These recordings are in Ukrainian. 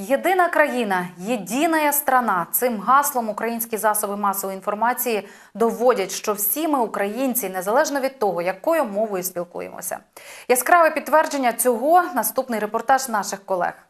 Єдина країна, єдина страна. Цим гаслом українські засоби масової інформації доводять, що всі ми українці, незалежно від того, якою мовою спілкуємося. Яскраве підтвердження цього наступний репортаж наших колег.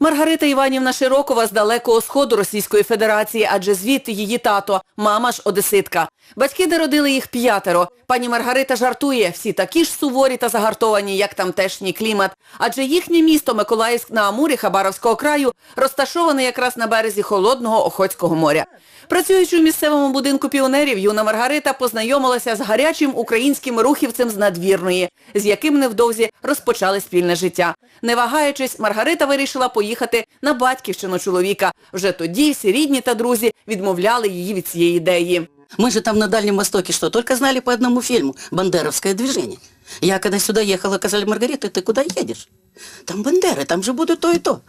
Маргарита Іванівна Широкова з далекого сходу Російської Федерації, адже звідти її тато, мама ж одеситка. Батьки народили їх п'ятеро. Пані Маргарита жартує, всі такі ж суворі та загартовані, як тамтешній клімат. Адже їхнє місто Миколаївськ на Амурі Хабаровського краю розташоване якраз на березі холодного Охотського моря. Працюючи в місцевому будинку піонерів, юна Маргарита познайомилася з гарячим українським рухівцем з надвірної, з яким невдовзі розпочали спільне життя. Не вагаючись, Маргарита вирішила поїхати на батьківщину чоловіка. Вже тоді всі рідні та друзі відмовляли її від цієї ідеї. Мы же там на Дальнем Востоке что, только знали по одному фильму «Бандеровское движение». Я когда сюда ехала, сказали, Маргарита, ты куда едешь? Там Бандеры, там же будут то и то.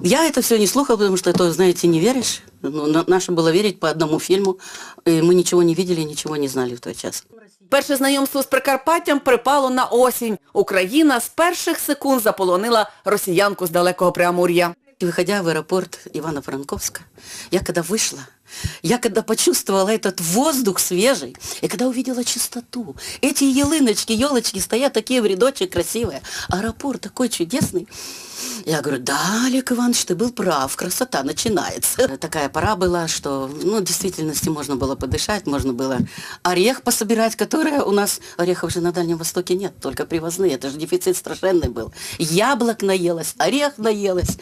Я это все не слухала, потому что это, знаете, не веришь. Ну, на- наше было верить по одному фильму. И мы ничего не видели, ничего не знали в тот час. Перше знайомство з Прикарпаттям припало на осінь. Україна з перших секунд заполонила росіянку з далекого Преамур'я. И выходя в аэропорт Ивано-Франковска, я когда вышла, я когда почувствовала этот воздух свежий, и когда увидела чистоту, эти елыночки, елочки стоят такие в рядочек красивые, аэропорт такой чудесный, я говорю, да, Олег Иванович, ты был прав, красота начинается. Такая пора была, что, ну, в действительности можно было подышать, можно было орех пособирать, который у нас, орехов же на Дальнем Востоке нет, только привозные, это же дефицит страшенный был. Яблок наелась, орех наелась.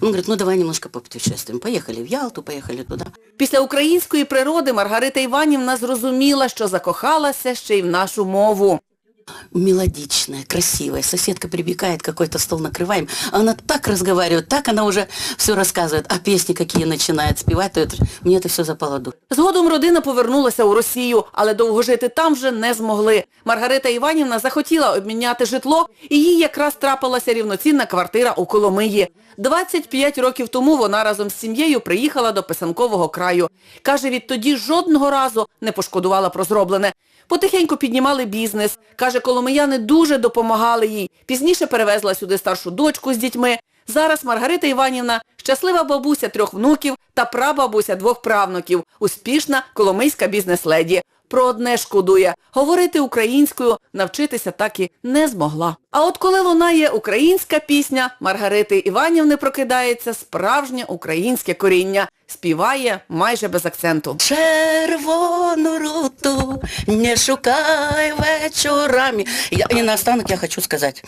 Он говорит, ну, давай немножко попутешествуем. Поехали в Ялту, поехали туда. Після української природи Маргарита Іванівна зрозуміла, що закохалася ще й в нашу мову Мелодичная, красивая. Соседка прибегает, какой-то стол накрываем. Она так разговаривает, так она уже все рассказывает. А песни какие начинает спевать, то это, мне это все запало в душу. Згодом родина повернулася у Росію, але довго жити там вже не змогли. Маргарита Іванівна захотіла обміняти житло, і їй якраз трапилася рівноцінна квартира у Коломиї. 25 років тому вона разом з сім'єю приїхала до Писанкового краю. Каже, відтоді жодного разу не пошкодувала про зроблене. Потихеньку піднімали бізнес. Каже, коломияни дуже допомагали їй. Пізніше перевезла сюди старшу дочку з дітьми. Зараз Маргарита Іванівна – щаслива бабуся трьох внуків та прабабуся двох правнуків. Успішна коломийська бізнес-леді. Про одне шкодує – говорити українською навчитися так і не змогла. А от коли лунає українська пісня, Маргарити Іванівни прокидається справжнє українське коріння. Співає майже без акценту. Червону руту не шукай вечорами. Я, и наостанок я хочу сказать.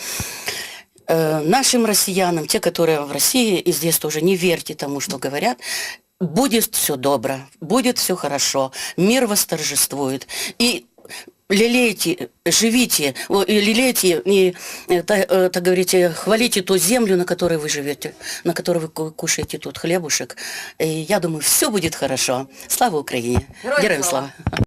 э, нашим россиянам, те, которые в России и здесь тоже, не верьте тому, что говорят, будет все добро, будет все хорошо, мир восторжествует. И лелейте, живите, о, и лелейте, и, э, та- э, так говорите, хвалите ту землю, на которой вы живете, на которой вы ку- кушаете тут хлебушек. И я думаю, все будет хорошо. Слава Украине! Героям Героям слава! слава!